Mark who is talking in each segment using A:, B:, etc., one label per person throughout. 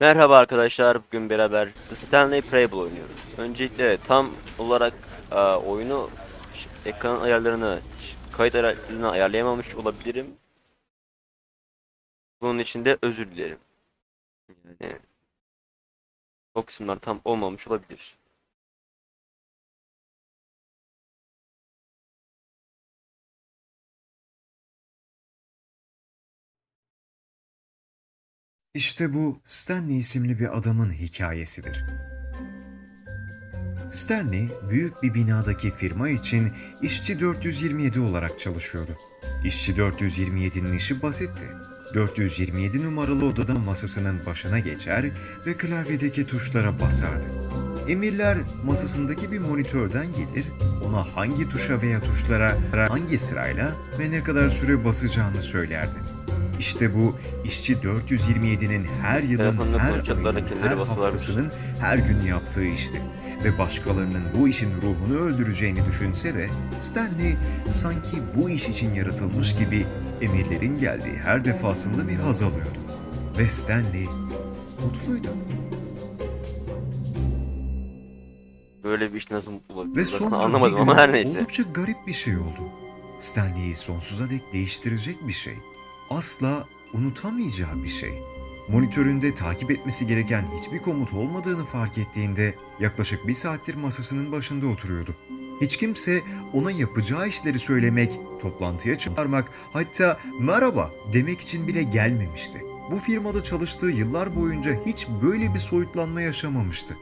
A: Merhaba arkadaşlar, bugün beraber The Stanley Parable oynuyoruz. Öncelikle tam olarak e, oyunu ekran ayarlarını, kayıt ayarlarını ayarlayamamış olabilirim. Bunun için de özür dilerim. Yani o kısımlar tam olmamış olabilir.
B: İşte bu Stanley isimli bir adamın hikayesidir. Stanley büyük bir binadaki firma için işçi 427 olarak çalışıyordu. İşçi 427'nin işi basitti. 427 numaralı odada masasının başına geçer ve klavyedeki tuşlara basardı. Emirler masasındaki bir monitörden gelir, ona hangi tuşa veya tuşlara hangi sırayla ve ne kadar süre basacağını söylerdi. İşte bu işçi 427'nin her yılın,
A: Telefonla
B: her ayının, her haftasının, her gün yaptığı işti. Ve başkalarının bu işin ruhunu öldüreceğini düşünse de Stanley sanki bu iş için yaratılmış gibi emirlerin geldiği her defasında bir haz alıyordu. Ve Stanley mutluydu.
A: Böyle bir iş nasıl mutlu olabilir?
B: Ve sonra
A: anlamadım ama her neyse.
B: oldukça garip bir şey oldu. Stanley'i sonsuza dek değiştirecek bir şey. Asla unutamayacağı bir şey. Monitöründe takip etmesi gereken hiçbir komut olmadığını fark ettiğinde yaklaşık bir saattir masasının başında oturuyordu. Hiç kimse ona yapacağı işleri söylemek, toplantıya çağırmak, hatta merhaba demek için bile gelmemişti. Bu firmada çalıştığı yıllar boyunca hiç böyle bir soyutlanma yaşamamıştı.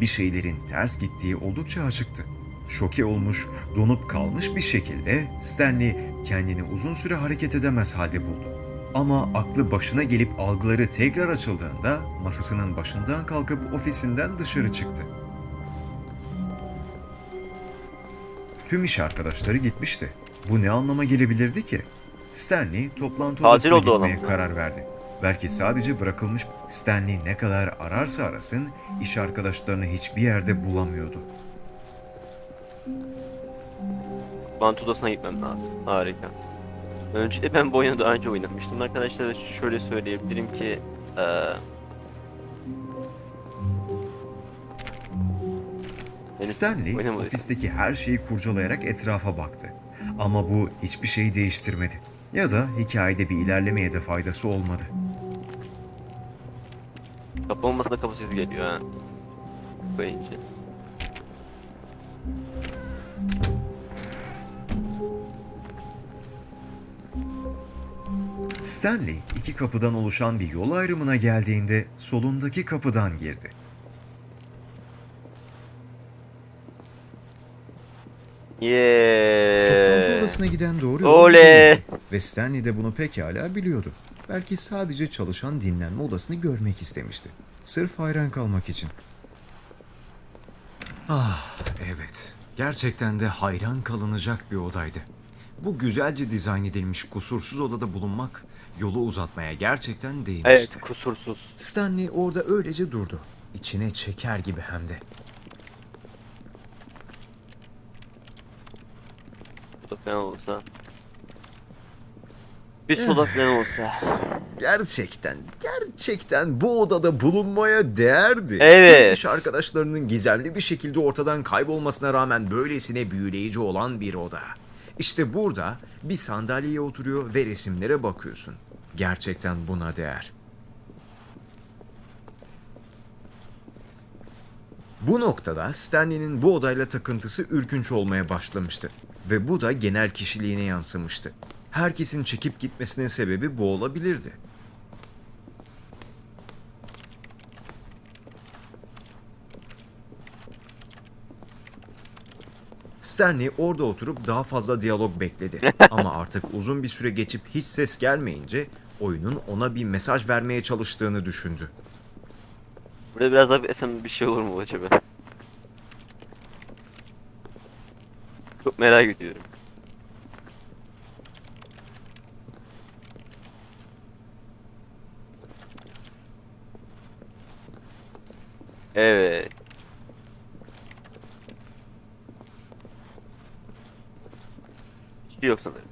B: Bir şeylerin ters gittiği oldukça açıktı. Şoke olmuş, donup kalmış bir şekilde Stanley kendini uzun süre hareket edemez halde buldu. Ama aklı başına gelip algıları tekrar açıldığında masasının başından kalkıp ofisinden dışarı çıktı. Tüm iş arkadaşları gitmişti. Bu ne anlama gelebilirdi ki? Stanley toplantı
A: Tatil
B: odasına gitmeye
A: olan.
B: karar verdi. Belki sadece bırakılmış Stanley ne kadar ararsa arasın iş arkadaşlarını hiçbir yerde bulamıyordu.
A: Bant odasına gitmem lazım. Harika. Öncelikle ben bu oyunu daha önce oynamıştım. Arkadaşlar şöyle söyleyebilirim ki henüz
B: Stanley
A: oynamadım.
B: ofisteki her şeyi kurcalayarak etrafa baktı. Ama bu hiçbir şeyi değiştirmedi. Ya da hikayede bir ilerlemeye de faydası olmadı.
A: Kapı olmasa da kapı sesi geliyor ha. Koyunca.
B: Stanley iki kapıdan oluşan bir yol ayrımına geldiğinde solundaki kapıdan girdi. Toplantı
A: Yeah.
B: odasına giden doğru yol
A: Oley!
B: Ve Stanley de bunu pekala biliyordu. Belki sadece çalışan dinlenme odasını görmek istemişti. Sırf hayran kalmak için. Ah evet. Gerçekten de hayran kalınacak bir odaydı. Bu güzelce dizayn edilmiş kusursuz odada bulunmak yolu uzatmaya gerçekten değmişti.
A: Evet kusursuz.
B: Stanley orada öylece durdu. İçine çeker gibi hem de.
A: Bu da falan olsa. Bir soda olsa.
B: Gerçekten, gerçekten bu odada bulunmaya değerdi.
A: Evet.
B: Tüm iş arkadaşlarının gizemli bir şekilde ortadan kaybolmasına rağmen böylesine büyüleyici olan bir oda. İşte burada bir sandalyeye oturuyor ve resimlere bakıyorsun. Gerçekten buna değer. Bu noktada Stanley'nin bu odayla takıntısı ürkünç olmaya başlamıştı. Ve bu da genel kişiliğine yansımıştı. Herkesin çekip gitmesinin sebebi bu olabilirdi. Stanley orada oturup daha fazla diyalog bekledi. Ama artık uzun bir süre geçip hiç ses gelmeyince oyunun ona bir mesaj vermeye çalıştığını düşündü.
A: Burada biraz daha bir esen bir şey olur mu acaba? Çok merak ediyorum. Evet. Şey yok sanırım.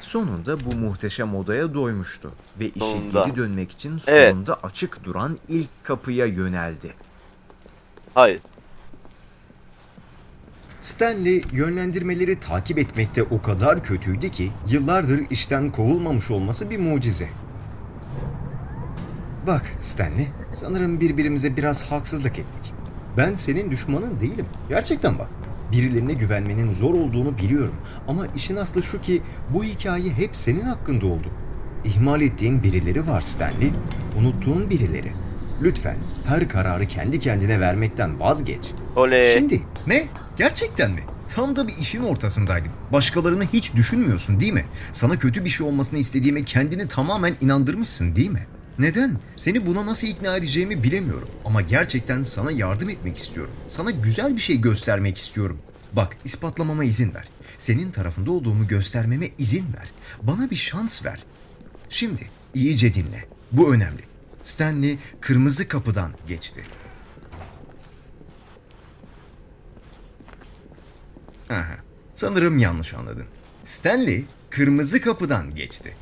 B: Sonunda bu muhteşem odaya doymuştu ve işe
A: Sonunda.
B: geri dönmek için
A: Evet.
B: sonunda açık duran ilk kapıya yöneldi.
A: Hayır.
C: Stanley yönlendirmeleri takip etmekte o kadar kötüydü ki yıllardır işten kovulmamış olması bir mucize. Bak Stanley, sanırım birbirimize biraz haksızlık ettik. Ben senin düşmanın değilim. Gerçekten bak. Birilerine güvenmenin zor olduğunu biliyorum ama işin aslı şu ki bu hikaye hep senin hakkında oldu. İhmal ettiğin birileri var Stanley, unuttuğun birileri. Lütfen her kararı kendi kendine vermekten vazgeç.
A: Oley.
C: Şimdi ne? Gerçekten mi? Tam da bir işin ortasındaydım. Başkalarını hiç düşünmüyorsun değil mi? Sana kötü bir şey olmasını istediğime kendini tamamen inandırmışsın değil mi? Neden? Seni buna nasıl ikna edeceğimi bilemiyorum. Ama gerçekten sana yardım etmek istiyorum. Sana güzel bir şey göstermek istiyorum. Bak ispatlamama izin ver. Senin tarafında olduğumu göstermeme izin ver. Bana bir şans ver. Şimdi iyice dinle. Bu önemli. Stanley kırmızı kapıdan geçti. Aha. Sanırım yanlış anladın. Stanley kırmızı kapıdan geçti.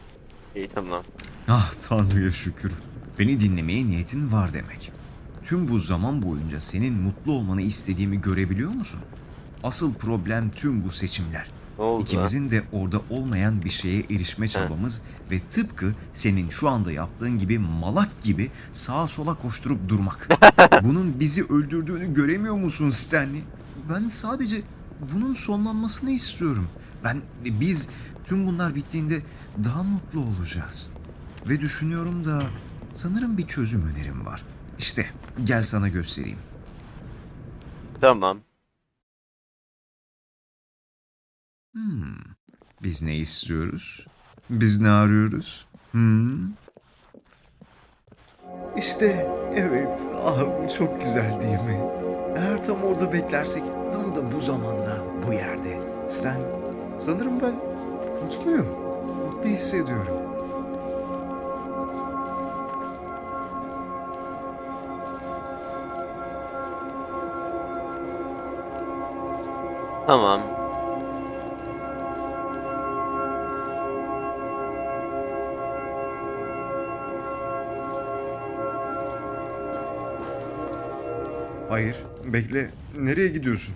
A: İyi tamam.
B: Ah Tanrı'ya şükür. Beni dinlemeye niyetin var demek. Tüm bu zaman boyunca senin mutlu olmanı istediğimi görebiliyor musun? Asıl problem tüm bu seçimler.
A: Ne oldu
B: İkimizin de orada olmayan bir şeye erişme çabamız ve tıpkı senin şu anda yaptığın gibi malak gibi sağa sola koşturup durmak. Bunun bizi öldürdüğünü göremiyor musun Stanley? Ben sadece bunun sonlanmasını istiyorum. Ben biz tüm bunlar bittiğinde daha mutlu olacağız. Ve düşünüyorum da sanırım bir çözüm önerim var. İşte gel sana göstereyim.
A: Tamam.
B: Hmm. Biz ne istiyoruz? Biz ne arıyoruz? Hmm. İşte evet. Ah bu çok güzel değil mi? Eğer tam orada beklersek tam da bu zamanda bu yerde sen sanırım ben mutluyum. Mutlu hissediyorum.
A: Tamam.
B: Hayır, bekle. Nereye gidiyorsun?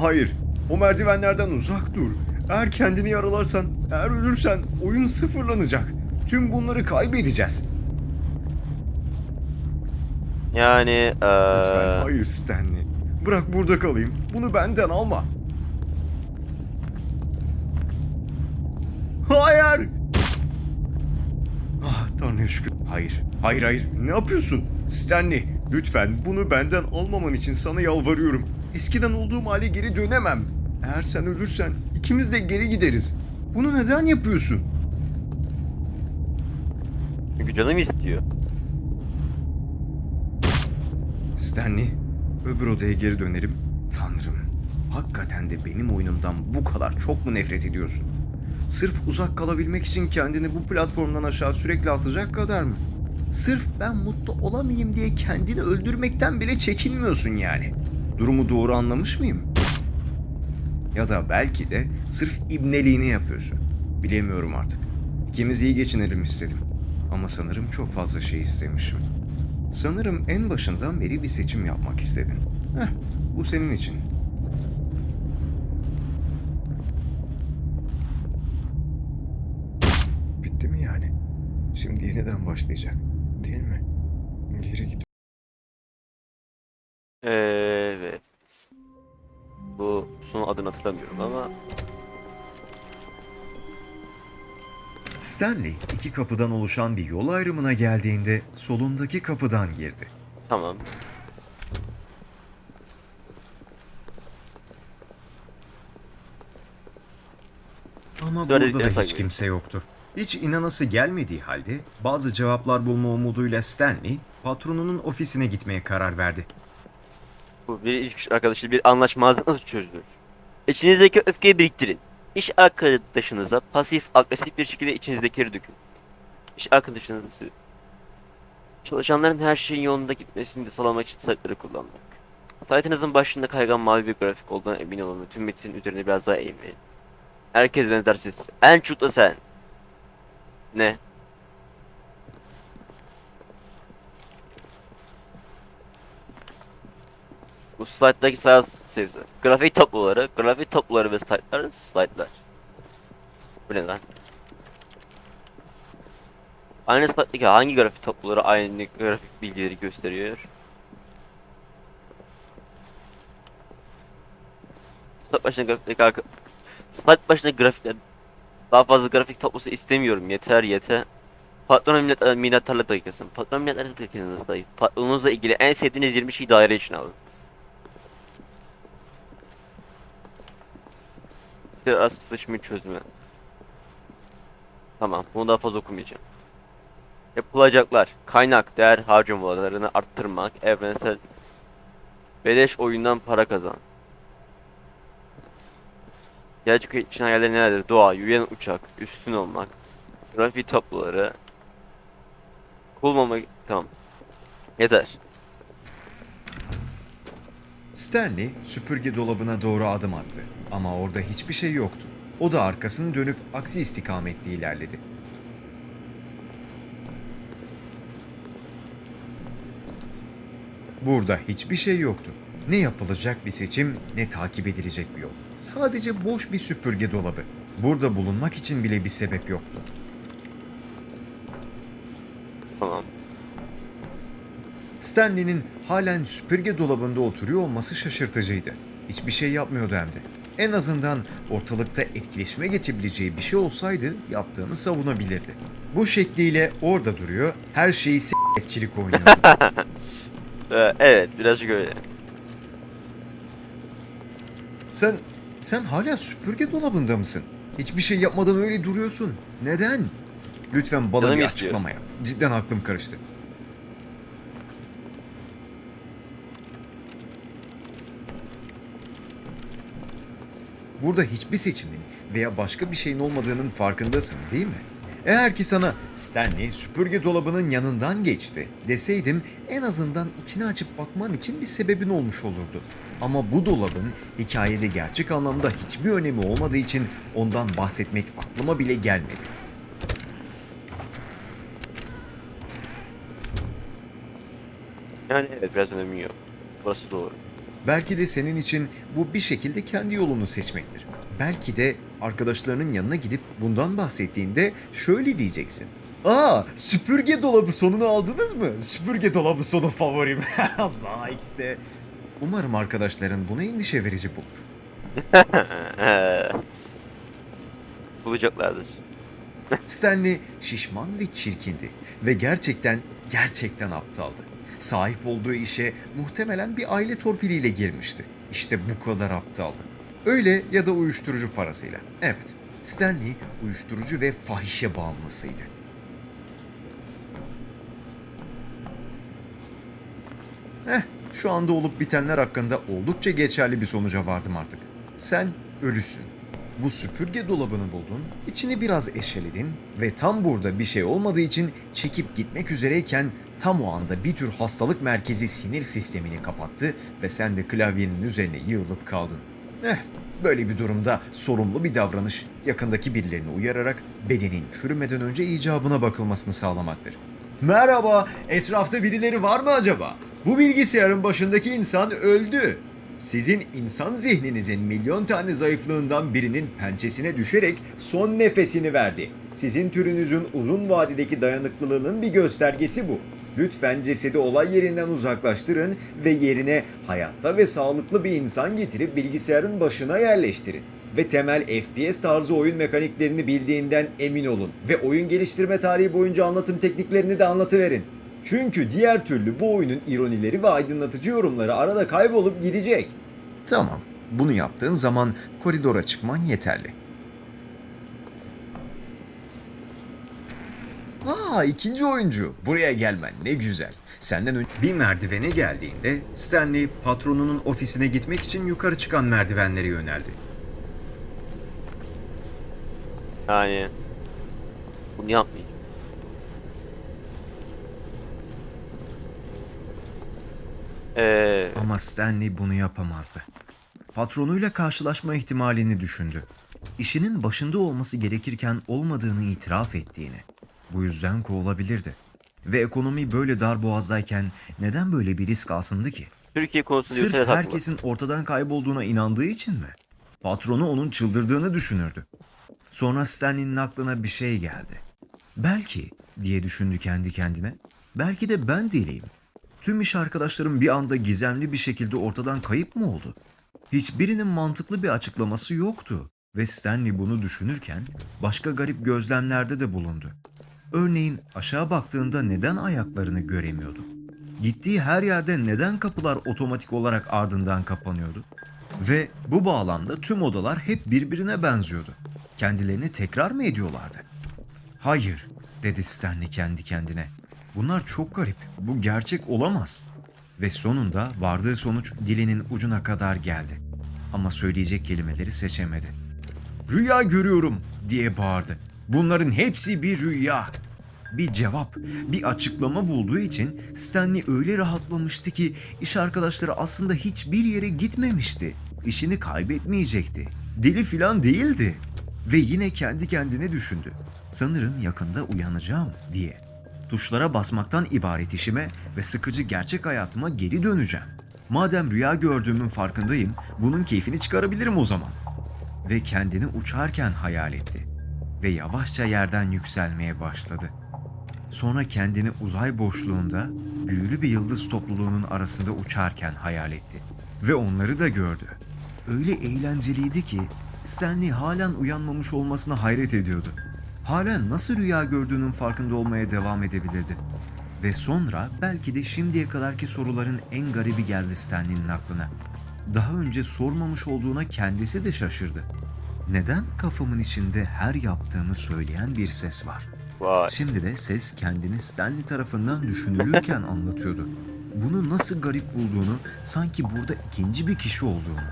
B: Hayır. O merdivenlerden uzak dur. Eğer kendini yaralarsan, eğer ölürsen oyun sıfırlanacak. Tüm bunları kaybedeceğiz.
A: Yani eee
B: Lütfen hayır Stanley. Bırak burada kalayım. Bunu benden alma. Hayır! Ah Tanrı'ya şükür. Hayır. Hayır hayır. Ne yapıyorsun? Stanley lütfen bunu benden almaman için sana yalvarıyorum. Eskiden olduğum hale geri dönemem. Eğer sen ölürsen ikimiz de geri gideriz. Bunu neden yapıyorsun?
A: çünkü canım istiyor.
B: Stanley, öbür odaya geri dönerim. Tanrım, hakikaten de benim oyunumdan bu kadar çok mu nefret ediyorsun? Sırf uzak kalabilmek için kendini bu platformdan aşağı sürekli atacak kadar mı? Sırf ben mutlu olamayayım diye kendini öldürmekten bile çekinmiyorsun yani. Durumu doğru anlamış mıyım? Ya da belki de sırf ibneliğini yapıyorsun. Bilemiyorum artık. İkimiz iyi geçinelim istedim. Ama sanırım çok fazla şey istemişim. Sanırım en başından beri bir seçim yapmak istedin. Heh, bu senin için. Bitti mi yani? Şimdi yeniden başlayacak.
A: Adını hatırlamıyorum ama
C: Stanley iki kapıdan oluşan bir yol ayrımına geldiğinde solundaki kapıdan girdi.
A: tamam.
C: Ama
A: Söylediklerini
C: burada da hiç
A: takip
C: kimse yoktu. Hiç inanası gelmediği halde bazı cevaplar bulma umuduyla Stanley patronunun ofisine gitmeye karar verdi.
A: Bu bir iş arkadaşı bir anlaşmazlık nasıl çözülür? İçinizdeki öfkeyi biriktirin. İş arkadaşınıza pasif agresif bir şekilde içinizdekileri dökün. İş arkadaşınızı çalışanların her şeyin yolunda gitmesini de sağlamak için sayıkları kullanmak. Site'ınızın başında kaygan mavi bir grafik olduğuna emin olun ve tüm metnin üzerine biraz daha eğmeyin. Herkes benzersiz. En çok da sen. Ne? Bu slide'daki sayı sayısı. Grafik tabloları, grafik tabloları ve slide'lar, slide'lar. Bu ne lan? Aynı slide'daki hangi grafik tabloları aynı grafik bilgileri gösteriyor? Slide başına grafikteki. Slide başına grafikler... Daha fazla grafik tablosu istemiyorum. Yeter yeter. Patron minnettarlık dakikası. Patron minnettarlık dakikasınız dayı. Patronunuzla ilgili en sevdiğiniz 20 şeyi daire için alın. Biraz sıçmayı çözümü. Tamam, bunu daha fazla okumayacağım. Yapılacaklar. Kaynak, değer harcamalarını arttırmak, evrensel beleş oyundan para kazan. Gerçek için hayalleri nelerdir? Doğa, yürüyen uçak, üstün olmak, grafik tabloları, kullanmak, tamam. Yeter.
B: Stanley süpürge dolabına doğru adım attı ama orada hiçbir şey yoktu. O da arkasını dönüp aksi istikamette ilerledi. Burada hiçbir şey yoktu. Ne yapılacak bir seçim ne takip edilecek bir yol. Sadece boş bir süpürge dolabı. Burada bulunmak için bile bir sebep yoktu.
A: Tamam.
B: Stanley'nin halen süpürge dolabında oturuyor olması şaşırtıcıydı. Hiçbir şey yapmıyordu hem de. En azından ortalıkta etkileşime geçebileceği bir şey olsaydı yaptığını savunabilirdi. Bu şekliyle orada duruyor, her şeyi s**etçilik oynuyordu.
A: Ee, evet, birazcık öyle.
B: sen, sen hala süpürge dolabında mısın? Hiçbir şey yapmadan öyle duruyorsun. Neden? Lütfen bana
A: Canım
B: bir
A: istiyor.
B: açıklama yap. Cidden aklım karıştı. Burada hiçbir seçimin veya başka bir şeyin olmadığının farkındasın değil mi? Eğer ki sana Stanley süpürge dolabının yanından geçti deseydim en azından içini açıp bakman için bir sebebin olmuş olurdu. Ama bu dolabın hikayede gerçek anlamda hiçbir önemi olmadığı için ondan bahsetmek aklıma bile gelmedi.
A: Yani evet, biraz önemi yok. Burası doğru.
B: Belki de senin için bu bir şekilde kendi yolunu seçmektir. Belki de arkadaşlarının yanına gidip bundan bahsettiğinde şöyle diyeceksin. Aa süpürge dolabı sonunu aldınız mı? Süpürge dolabı sonu favorim. Za X'de. Umarım arkadaşların bunu endişe verici bulur.
A: Bulacaklardır.
B: Stanley şişman ve çirkindi ve gerçekten gerçekten aptaldı. Sahip olduğu işe muhtemelen bir aile torpiliyle girmişti. İşte bu kadar aptaldı. Öyle ya da uyuşturucu parasıyla. Evet, Stanley uyuşturucu ve fahişe bağımlısıydı. Heh, şu anda olup bitenler hakkında oldukça geçerli bir sonuca vardım artık. Sen ölüsün. Bu süpürge dolabını buldun, içini biraz eşeledin ve tam burada bir şey olmadığı için çekip gitmek üzereyken tam o anda bir tür hastalık merkezi sinir sistemini kapattı ve sen de klavyenin üzerine yığılıp kaldın. Eh, böyle bir durumda sorumlu bir davranış yakındaki birilerini uyararak bedenin çürümeden önce icabına bakılmasını sağlamaktır. Merhaba, etrafta birileri var mı acaba? Bu bilgisayarın başındaki insan öldü. Sizin insan zihninizin milyon tane zayıflığından birinin pençesine düşerek son nefesini verdi. Sizin türünüzün uzun vadedeki dayanıklılığının bir göstergesi bu. Lütfen cesedi olay yerinden uzaklaştırın ve yerine hayatta ve sağlıklı bir insan getirip bilgisayarın başına yerleştirin. Ve temel FPS tarzı oyun mekaniklerini bildiğinden emin olun. Ve oyun geliştirme tarihi boyunca anlatım tekniklerini de anlatıverin. Çünkü diğer türlü bu oyunun ironileri ve aydınlatıcı yorumları arada kaybolup gidecek. Tamam. Bunu yaptığın zaman koridora çıkman yeterli. Aa ikinci oyuncu. Buraya gelmen ne güzel. Senden önce bir merdivene geldiğinde Stanley patronunun ofisine gitmek için yukarı çıkan merdivenlere yöneldi.
A: Yani bunu yapmayacağım. Ee,
B: Ama Stanley bunu yapamazdı. Patronuyla karşılaşma ihtimalini düşündü. İşinin başında olması gerekirken olmadığını itiraf ettiğini. Bu yüzden kovulabilirdi. Ve ekonomi böyle dar boğazdayken neden böyle bir risk alsındı ki?
A: Türkiye konusunda
B: Sırf
A: Yüksel haklı.
B: herkesin ortadan kaybolduğuna inandığı için mi? Patronu onun çıldırdığını düşünürdü. Sonra Stanley'nin aklına bir şey geldi. Belki diye düşündü kendi kendine. Belki de ben deliyim. Tüm iş arkadaşlarım bir anda gizemli bir şekilde ortadan kayıp mı oldu? Hiçbirinin mantıklı bir açıklaması yoktu ve Stanley bunu düşünürken başka garip gözlemlerde de bulundu. Örneğin aşağı baktığında neden ayaklarını göremiyordu? Gittiği her yerde neden kapılar otomatik olarak ardından kapanıyordu? Ve bu bağlamda tüm odalar hep birbirine benziyordu. Kendilerini tekrar mı ediyorlardı? Hayır, dedi Stanley kendi kendine. Bunlar çok garip. Bu gerçek olamaz. Ve sonunda vardığı sonuç dilinin ucuna kadar geldi. Ama söyleyecek kelimeleri seçemedi. Rüya görüyorum diye bağırdı. Bunların hepsi bir rüya. Bir cevap, bir açıklama bulduğu için Stanley öyle rahatlamıştı ki iş arkadaşları aslında hiçbir yere gitmemişti. İşini kaybetmeyecekti. Deli filan değildi. Ve yine kendi kendine düşündü. Sanırım yakında uyanacağım diye. Tuşlara basmaktan ibaret işime ve sıkıcı gerçek hayatıma geri döneceğim. Madem rüya gördüğümün farkındayım, bunun keyfini çıkarabilirim o zaman ve kendini uçarken hayal etti ve yavaşça yerden yükselmeye başladı. Sonra kendini uzay boşluğunda büyülü bir yıldız topluluğunun arasında uçarken hayal etti ve onları da gördü. Öyle eğlenceliydi ki Stanley halen uyanmamış olmasına hayret ediyordu. Halen nasıl rüya gördüğünün farkında olmaya devam edebilirdi. Ve sonra belki de şimdiye kadarki soruların en garibi geldi Stanley'nin aklına. Daha önce sormamış olduğuna kendisi de şaşırdı. Neden kafamın içinde her yaptığımı söyleyen bir ses var?
A: Vay.
B: Şimdi de ses kendini Stanley tarafından düşünülürken anlatıyordu. Bunu nasıl garip bulduğunu, sanki burada ikinci bir kişi olduğunu,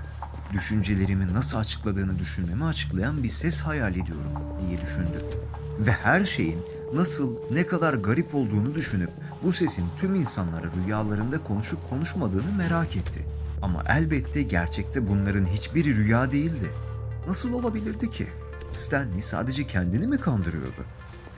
B: düşüncelerimi nasıl açıkladığını düşünmemi açıklayan bir ses hayal ediyorum diye düşündü. Ve her şeyin nasıl, ne kadar garip olduğunu düşünüp bu sesin tüm insanlara rüyalarında konuşup konuşmadığını merak etti. Ama elbette gerçekte bunların hiçbiri rüya değildi. Nasıl olabilirdi ki? Stanley sadece kendini mi kandırıyordu?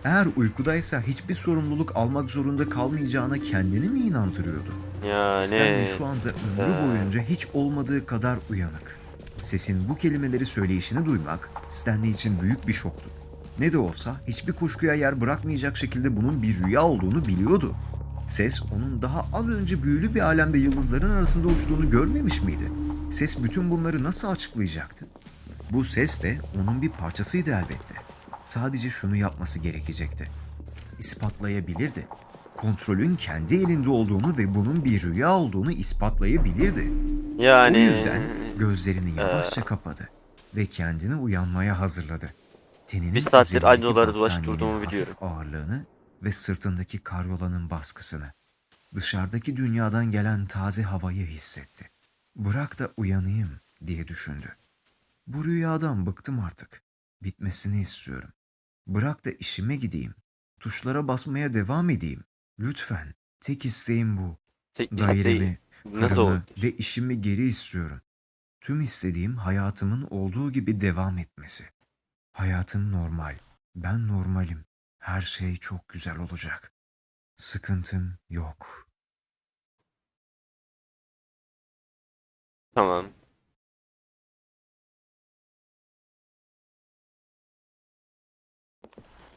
B: Eğer uykudaysa hiçbir sorumluluk almak zorunda kalmayacağına kendini mi inandırıyordu?
A: Yani.
B: Stanley şu anda ömrü boyunca hiç olmadığı kadar uyanık. Sesin bu kelimeleri söyleyişini duymak Stanley için büyük bir şoktu. Ne de olsa hiçbir kuşkuya yer bırakmayacak şekilde bunun bir rüya olduğunu biliyordu. Ses onun daha az önce büyülü bir alemde yıldızların arasında uçtuğunu görmemiş miydi? Ses bütün bunları nasıl açıklayacaktı? Bu ses de onun bir parçasıydı elbette. Sadece şunu yapması gerekecekti. İspatlayabilirdi. Kontrolün kendi elinde olduğunu ve bunun bir rüya olduğunu ispatlayabilirdi.
A: Yani.
B: Bu yüzden gözlerini yavaşça kapadı ve kendini uyanmaya hazırladı. Teninin
A: Bir saattir aynı
B: hafif
A: biliyorum.
B: ağırlığını ve sırtındaki karyolanın baskısını. Dışarıdaki dünyadan gelen taze havayı hissetti. Bırak da uyanayım diye düşündü. Bu rüyadan bıktım artık. Bitmesini istiyorum. Bırak da işime gideyim. Tuşlara basmaya devam edeyim. Lütfen. Tek isteğim bu.
A: Tek-
B: Dairemi, karımı ve işimi geri istiyorum. Tüm istediğim hayatımın olduğu gibi devam etmesi. Hayatım normal. Ben normalim. Her şey çok güzel olacak. Sıkıntım yok.
A: Tamam.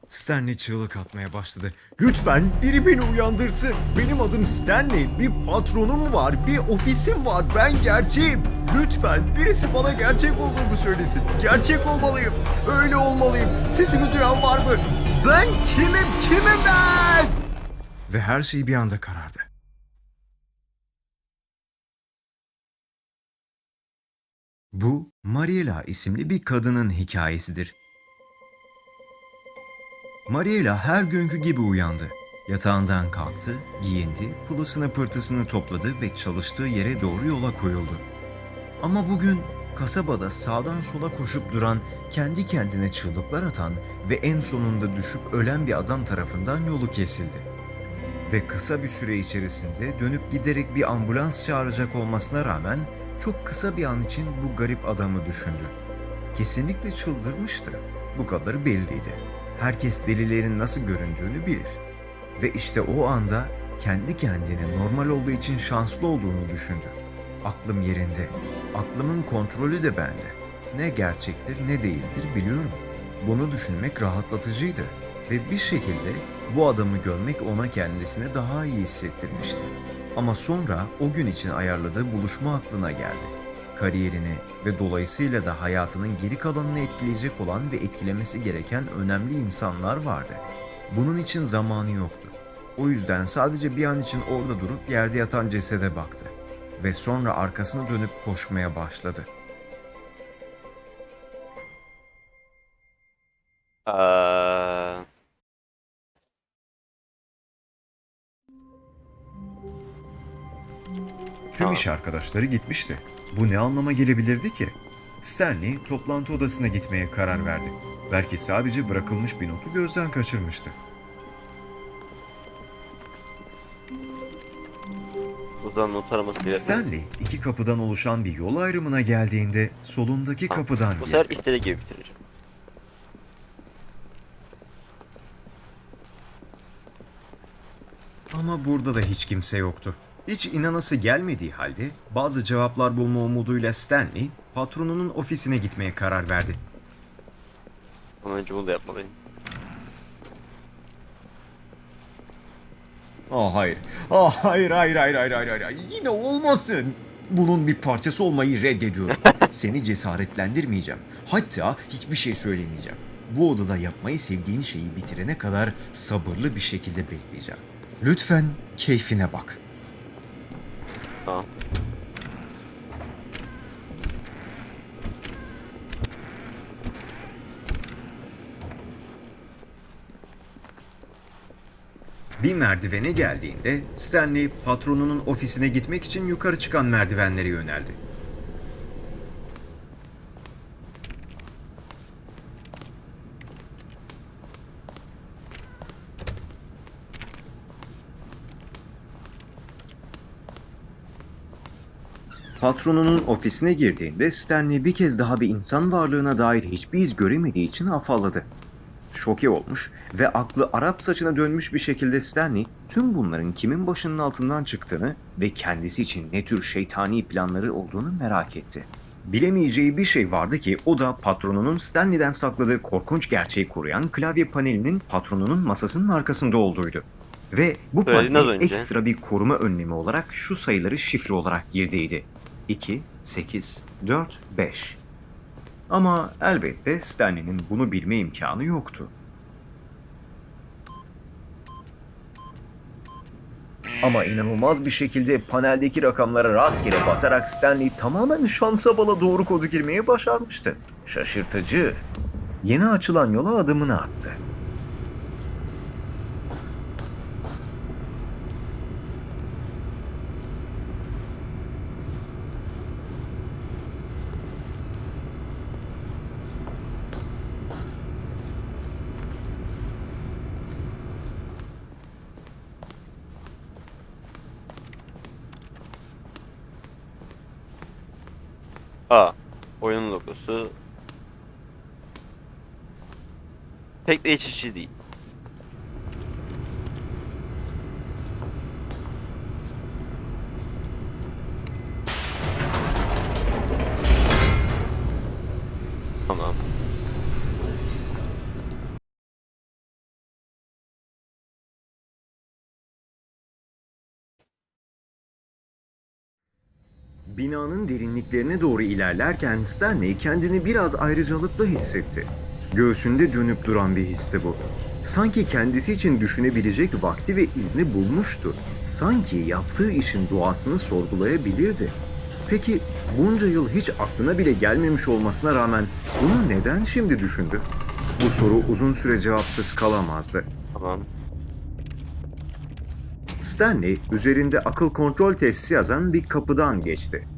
B: Stanley çığlık atmaya başladı. Lütfen biri beni uyandırsın. Benim adım Stanley. Bir patronum var, bir ofisim var. Ben gerçeğim. Lütfen birisi bana gerçek olduğumu söylesin. Gerçek olmalıyım. Öyle olmalıyım. Sesimi duyan var mı? Ben kimim? Kimim ben? Ve her şey bir anda karardı. Bu Mariela isimli bir kadının hikayesidir. Mariela her günkü gibi uyandı. Yatağından kalktı, giyindi, pılısını pırtısını topladı ve çalıştığı yere doğru yola koyuldu. Ama bugün kasabada sağdan sola koşup duran, kendi kendine çığlıklar atan ve en sonunda düşüp ölen bir adam tarafından yolu kesildi.
C: ve kısa bir süre içerisinde dönüp giderek bir ambulans çağıracak olmasına rağmen çok kısa bir an için bu garip adamı düşündü. Kesinlikle çıldırmıştı. Bu kadarı belliydi. Herkes delilerin nasıl göründüğünü bilir. Ve işte o anda kendi kendine normal olduğu için şanslı olduğunu düşündü. Aklım yerinde. Aklımın kontrolü de bende. Ne gerçektir ne değildir biliyorum. Bunu düşünmek rahatlatıcıydı ve bir şekilde bu adamı görmek ona kendisine daha iyi hissettirmişti. Ama sonra o gün için ayarladığı buluşma aklına geldi. Kariyerini ve dolayısıyla da hayatının geri kalanını etkileyecek olan ve etkilemesi gereken önemli insanlar vardı. Bunun için zamanı yoktu. O yüzden sadece bir an için orada durup yerde yatan cesede baktı ve sonra arkasına dönüp koşmaya başladı.
A: Aa,
C: Tüm iş arkadaşları gitmişti. Bu ne anlama gelebilirdi ki? Stanley toplantı odasına gitmeye karar verdi. Belki sadece bırakılmış bir notu gözden kaçırmıştı.
A: not araması.
C: Stanley iki kapıdan oluşan bir yol ayrımına geldiğinde solundaki kapıdan
A: Bu sefer
C: girdi.
A: istediği gibi bitireceğim.
C: Ama burada da hiç kimse yoktu. Hiç inanası gelmediği halde bazı cevaplar bulma umuduyla Stanley patronunun ofisine gitmeye karar verdi.
A: Ondan önce bunu da yapmalıyım.
B: Aa hayır. Aa hayır hayır hayır hayır hayır hayır. Yine olmasın. Bunun bir parçası olmayı reddediyorum. Seni cesaretlendirmeyeceğim. Hatta hiçbir şey söylemeyeceğim. Bu odada yapmayı sevdiğin şeyi bitirene kadar sabırlı bir şekilde bekleyeceğim. Lütfen keyfine bak.
A: Tamam.
C: Bir merdivene geldiğinde Stanley patronunun ofisine gitmek için yukarı çıkan merdivenlere yöneldi.
B: Patronunun ofisine girdiğinde Stanley bir kez daha bir insan varlığına dair hiçbir iz göremediği için afalladı. Şoke olmuş ve aklı Arap saçına dönmüş bir şekilde Stanley tüm bunların kimin başının altından çıktığını ve kendisi için ne tür şeytani planları olduğunu merak etti. Bilemeyeceği bir şey vardı ki o da patronunun Stanley'den sakladığı korkunç gerçeği koruyan klavye panelinin patronunun masasının arkasında olduğuydu. Ve bu panel ekstra bir koruma önlemi olarak şu sayıları şifre olarak girdiydi. 2, 8, 4, 5. Ama elbette Stanley'nin bunu bilme imkanı yoktu. Ama inanılmaz bir şekilde paneldeki rakamlara rastgele basarak Stanley tamamen şansa bala doğru kodu girmeyi başarmıştı. Şaşırtıcı. Yeni açılan yola adımını attı.
A: A. Oyunun logosu. Pek de iç içi değil.
B: Binanın derinliklerine doğru ilerlerken Stanley kendini biraz ayrıcalıklı hissetti. Göğsünde dönüp duran bir histi bu. Sanki kendisi için düşünebilecek vakti ve izni bulmuştu. Sanki yaptığı işin doğasını sorgulayabilirdi. Peki bunca yıl hiç aklına bile gelmemiş olmasına rağmen bunu neden şimdi düşündü? Bu soru uzun süre cevapsız kalamazdı.
A: Tamam.
B: Stanley üzerinde akıl kontrol testi yazan bir kapıdan geçti.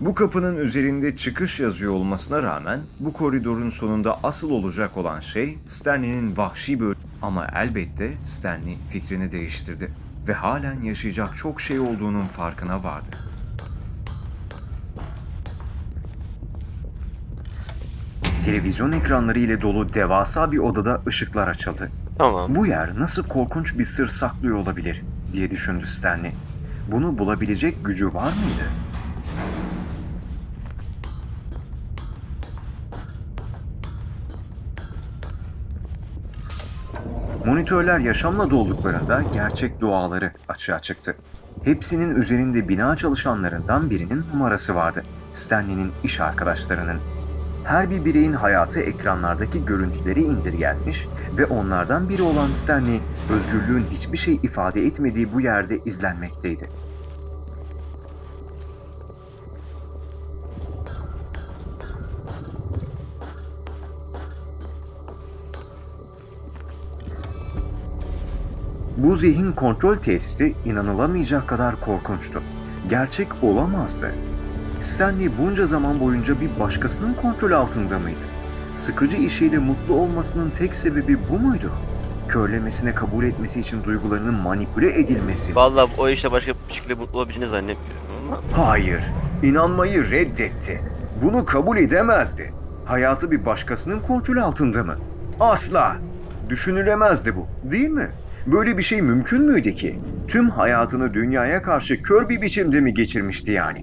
C: Bu kapının üzerinde çıkış yazıyor olmasına rağmen bu koridorun sonunda asıl olacak olan şey Stanley'nin vahşi böl... Ama elbette Stanley fikrini değiştirdi ve halen yaşayacak çok şey olduğunun farkına vardı.
B: Televizyon ekranları ile dolu devasa bir odada ışıklar açıldı.
A: Tamam.
B: Bu yer nasıl korkunç bir sır saklıyor olabilir diye düşündü Stanley. Bunu bulabilecek gücü var mıydı? Monitörler yaşamla dolduklarında gerçek duaları açığa çıktı. Hepsinin üzerinde bina çalışanlarından birinin numarası vardı. Stanley'nin iş arkadaşlarının. Her bir bireyin hayatı ekranlardaki görüntüleri indirgenmiş ve onlardan biri olan Stanley, özgürlüğün hiçbir şey ifade etmediği bu yerde izlenmekteydi. Bu zihin kontrol tesisi inanılamayacak kadar korkunçtu. Gerçek olamazdı. Stanley bunca zaman boyunca bir başkasının kontrol altında mıydı? Sıkıcı işiyle mutlu olmasının tek sebebi bu muydu? Körlemesine kabul etmesi için duygularının manipüle edilmesi. mi?
A: Vallahi o işte başka bir şekilde mutlu olabileceğini zannetmiyorum ama.
B: Hayır, inanmayı reddetti. Bunu kabul edemezdi. Hayatı bir başkasının kontrol altında mı? Asla. Düşünülemezdi bu, değil mi? Böyle bir şey mümkün müydü ki? Tüm hayatını dünyaya karşı kör bir biçimde mi geçirmişti yani?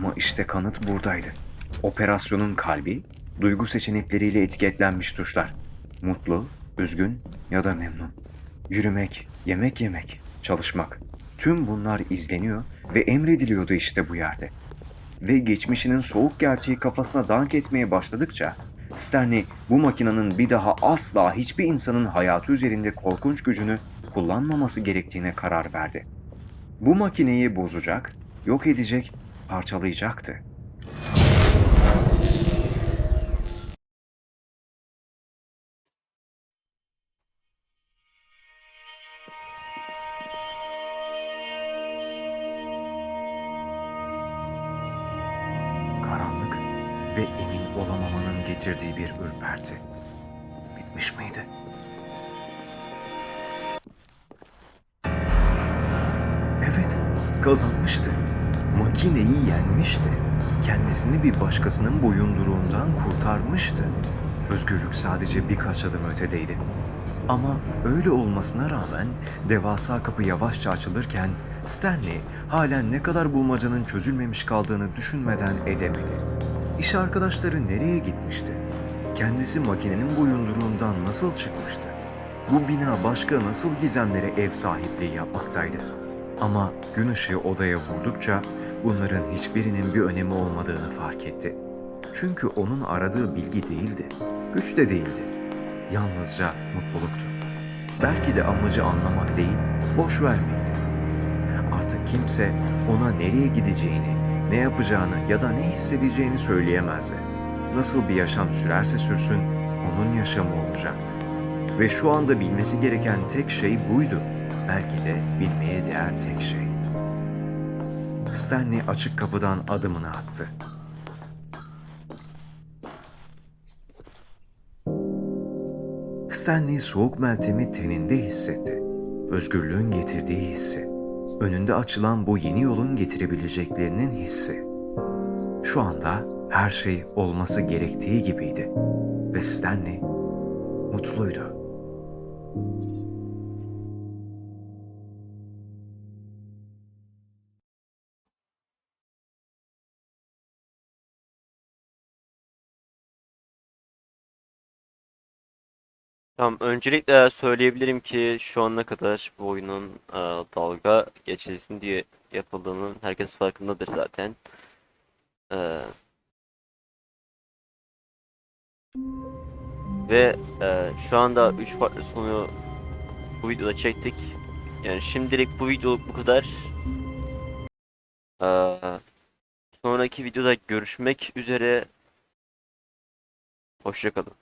B: Ama işte kanıt buradaydı. Operasyonun kalbi, duygu seçenekleriyle etiketlenmiş tuşlar. Mutlu, üzgün ya da memnun. Yürümek, yemek yemek, çalışmak. Tüm bunlar izleniyor ve emrediliyordu işte bu yerde. Ve geçmişinin soğuk gerçeği kafasına dank etmeye başladıkça Stanley bu makinenin bir daha asla hiçbir insanın hayatı üzerinde korkunç gücünü kullanmaması gerektiğine karar verdi. Bu makineyi bozacak, yok edecek, parçalayacaktı. Sadece birkaç adım ötedeydi. Ama öyle olmasına rağmen devasa kapı yavaşça açılırken Stanley halen ne kadar bulmacanın çözülmemiş kaldığını düşünmeden edemedi. İş arkadaşları nereye gitmişti? Kendisi makinenin boyunduruğundan nasıl çıkmıştı? Bu bina başka nasıl gizemlere ev sahipliği yapmaktaydı? Ama gün ışığı odaya vurdukça bunların hiçbirinin bir önemi olmadığını fark etti. Çünkü onun aradığı bilgi değildi, güç de değildi. Yalnızca mutluluktu. Belki de amacı anlamak değil, boş vermekti. Artık kimse ona nereye gideceğini, ne yapacağını ya da ne hissedeceğini söyleyemezdi. Nasıl bir yaşam sürerse sürsün, onun yaşamı olacaktı. Ve şu anda bilmesi gereken tek şey buydu. Belki de bilmeye değer tek şey. Stanley açık kapıdan adımını attı. Stanley soğuk meltemi teninde hissetti. Özgürlüğün getirdiği hissi. Önünde açılan bu yeni yolun getirebileceklerinin hissi. Şu anda her şey olması gerektiği gibiydi. Ve Stanley mutluydu.
A: Tamam, öncelikle söyleyebilirim ki şu ana kadar bu oyunun e, dalga geçilsin diye yapıldığının herkes farkındadır zaten. E, ve e, şu anda 3 farklı sonu bu videoda çektik. Yani şimdilik bu video bu kadar. E, sonraki videoda görüşmek üzere. Hoşçakalın.